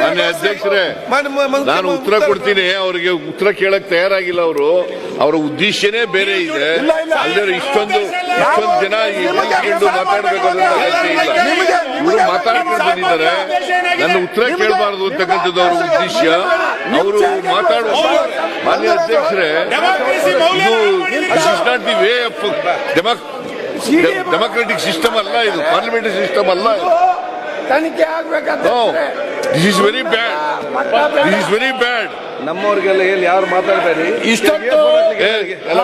ಮಾನ್ಯ ಅಧ್ಯಕ್ಷರೇ ನಾನು ಉತ್ತರ ಕೊಡ್ತೀನಿ ಅವರಿಗೆ ಉತ್ತರ ಕೇಳಕ್ ತಯಾರಾಗಿಲ್ಲ ಅವರು. ಅವರ ಉದ್ದೇಶನೇ ಬೇರೆ ಇದೆ. ಅಲ್ಲದೆ ಇಷ್ಟೊಂದು ಇಷ್ಟೊಂದು ಜನ ಮಾತಾಡಬೇಕು ಮಾತಾಡ್ಬೇಕು ಅನ್ನೋ ಅಗತ್ಯ ಇಲ್ಲ. ಇವರು ಮಾತಾಡ್ಕೊಂಡು ಬಂದಿದ್ದಾರೆ. ನನ್ನ ಉತ್ತರ ಕೇಳಬಾರದು ಅಂತಕ್ಕಂಥದ್ದು ಅವರ ಉದ್ದೇಶ. ಅವರು ಮಾತಾಡುವ ಮಾನ್ಯ ಅಧ್ಯಕ್ಷರೇ ಇದು is not the way of democratic system ಅಲ್ಲ ಇದು ಪಾರ್ಲಿಮೆಂಟರಿ ಸಿಸ್ಟಮ್ ಅಲ್ಲ ಇದು. ತನಿಖೆ ಆಗ್ಬೇಕಂತ no this is very bad this is very bad ನಮ್ಮವ್ರಿಗೆಲ್ಲ ಹೇಳಿ ಯಾರು ಮಾತಾಡ್ಬೇಡಿ. ಇಷ್ಟೊತ್ತು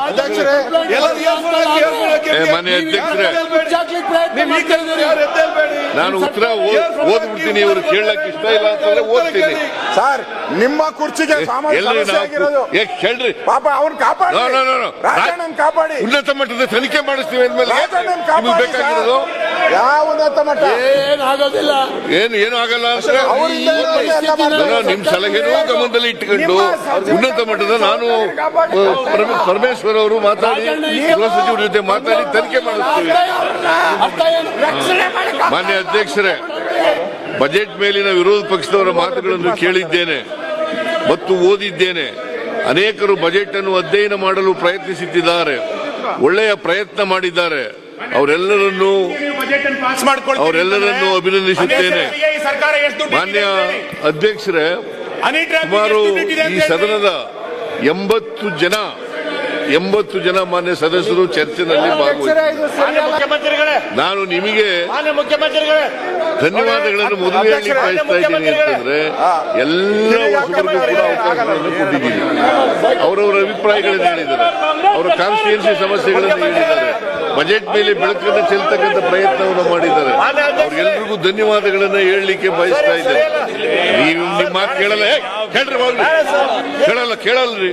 ಅಧ್ಯಕ್ಷರೇ ಎಲ್ಲರೂ earphone ಹಾಕಿ, earphone ಹಾಕಿ. ಏ, ಮಾನ್ಯ ಅಧ್ಯಕ್ಷರೇ. ಮುಚ್ಚಾಕ್ಲಿಕ್ಕೆ ಪ್ರಯತ್ನ ನೀವು ಈ ಕಡೆ ಯಾರು ಎದ್ದೇಳ್ಬೇಡಿ. ನಾನು ಉತ್ತರ ಓದ್- ಓದ್ಬಿಡ್ತೀನಿ. ಇವರು ಕೇಳಕ್ ಇಷ್ಟ ಇಲ್ಲ ಅಂತಂದ್ರೆ ಓದ್ತೀನಿ. ಸರ್ ನಿಮ್ಮ ಕುರ್ಚಿಗೆ ಸಾಮಾನ್ಯ ಸಮಸ್ಯೆ ಆಗಿರೋದು. ನಾವು ಏ ಕೇಳ್ರಿ ಪಾಪ ಅವ್ನ್ ಕಾಪಾಡಿ No, no, no, no. ರಾಜಣ್ಣನ್ ಕಾಪಾಡಿ. ಉನ್ನತ ಮಟ್ಟದ ತನಿಖೆ ಮಾಡಿಸ್ತೀವಿ ಅಂದ್ಮೇಲೆ ರಾಜಣ್ಣನ್ ನಿಮ್ಗೆ ಕಾಪಾಡಿ ಬೇಕಾಗಿರೋದು ಸರ್. ಯಾವ ಉನ್ನತ ಮಟ್ಟ ಏನಾಗೋದಿಲ್ಲ ಏನು ಏನು ಆಗಲ್ಲ ಅಂದ್ರೆ ನಾನು ನಿಮ್ ಸಲಹೆನೂ ಗಮನದಲ್ಲಿ ಇಟ್ಟುಕೊಂಡು ಉನ್ನತ ಮಟ್ಟದ ನಾನು ಪರಮೇಶ್ವರ್ ಅವರು ಮಾತಾಡಿ ಗೃಹ ಸಚಿವರ ಜೊತೆ ಮಾತಾಡಿ ತನಿಖೆ ಮಾಡುತ್ತೇವೆ ಮಾನ್ಯ ಅಧ್ಯಕ್ಷರೇ ಬಜೆಟ್ ಮೇಲಿನ ವಿರೋಧ ಪಕ್ಷದವರ ಮಾತುಗಳನ್ನು ಕೇಳಿದ್ದೇನೆ ಮತ್ತು ಓದಿದ್ದೇನೆ. ಅನೇಕರು ಬಜೆಟ್ ಅನ್ನು ಅಧ್ಯಯನ ಮಾಡಲು ಪ್ರಯತ್ನಿಸುತ್ತಿದ್ದಾರೆ ಒಳ್ಳೆಯ ಪ್ರಯತ್ನ ಮಾಡಿದ್ದಾರೆ. ಅವರೆಲ್ಲರನ್ನೂ ಅವರೆಲ್ಲರನ್ನೂ ಅಭಿನಂದಿಸುತ್ತೇನೆ. ಸರ್ಕಾರ ಎಷ್ಟು ದುಡ್ಡು ಮಾನ್ಯ ಅಧ್ಯಕ್ಷರೇ ಸುಮಾರು ಈ ಸದನದ ಎಂಬತ್ತು ಜನ ಎಂಬತ್ತು ಜನ ಮಾನ್ಯ ಸದಸ್ಯರು ಚರ್ಚೆನಲ್ಲಿ ಭಾಗವಹಿಸಿದ್ದಾರೆ. ನಾನು ನಿಮಗೆ ಮಾನ್ಯ ಮುಖ್ಯಮಂತ್ರಿಗಳೇ. ಧನ್ಯವಾದಗಳನ್ನು ಮೊದಲು ಹೇಳಿ ಬಯಸ್ತಾ ಇದ್ದೀನಿ ಅಂತಂದ್ರೆ ಎಲ್ಲ ಹೊಸಬರಿಗೂ ಕೂಡ ಅವಕಾಶಗಳನ್ನು ಕೊಟ್ಟಿದ್ದೀನಿ. ಅವರವರ ಅಭಿಪ್ರಾಯಗಳನ್ನು ಹೇಳಿದ್ದಾರೆ. ಅವರ ಕಾನ್ಸ್ಟಿಟ್ಯೂನ್ಸಿ ಸಮಸ್ಯೆಗಳನ್ನು ಹೇಳಿದ್ದಾರೆ. ಬಜೆಟ್ ಮೇಲೆ ಬೆಳಕನ್ನು ಚೆಲ್ತಕ್ಕಂಥ ಪ್ರಯತ್ನವನ್ನು ಮಾಡಿದ್ದಾರೆ. ಅವ್ರಿಗೆಲ್ರಿಗೂ ಧನ್ಯವಾದಗಳನ್ನು ಹೇಳಲಿಕ್ಕೆ ಬಯಸ್ತಾ ಇದ್ದೇನೆ. ನೀವು ನಿಮ್ಮ ಮಾತು ಕೇಳಲ್ಲ. ಕೇಳಲ್ಲ ಕೇಳಲ್ರಿ.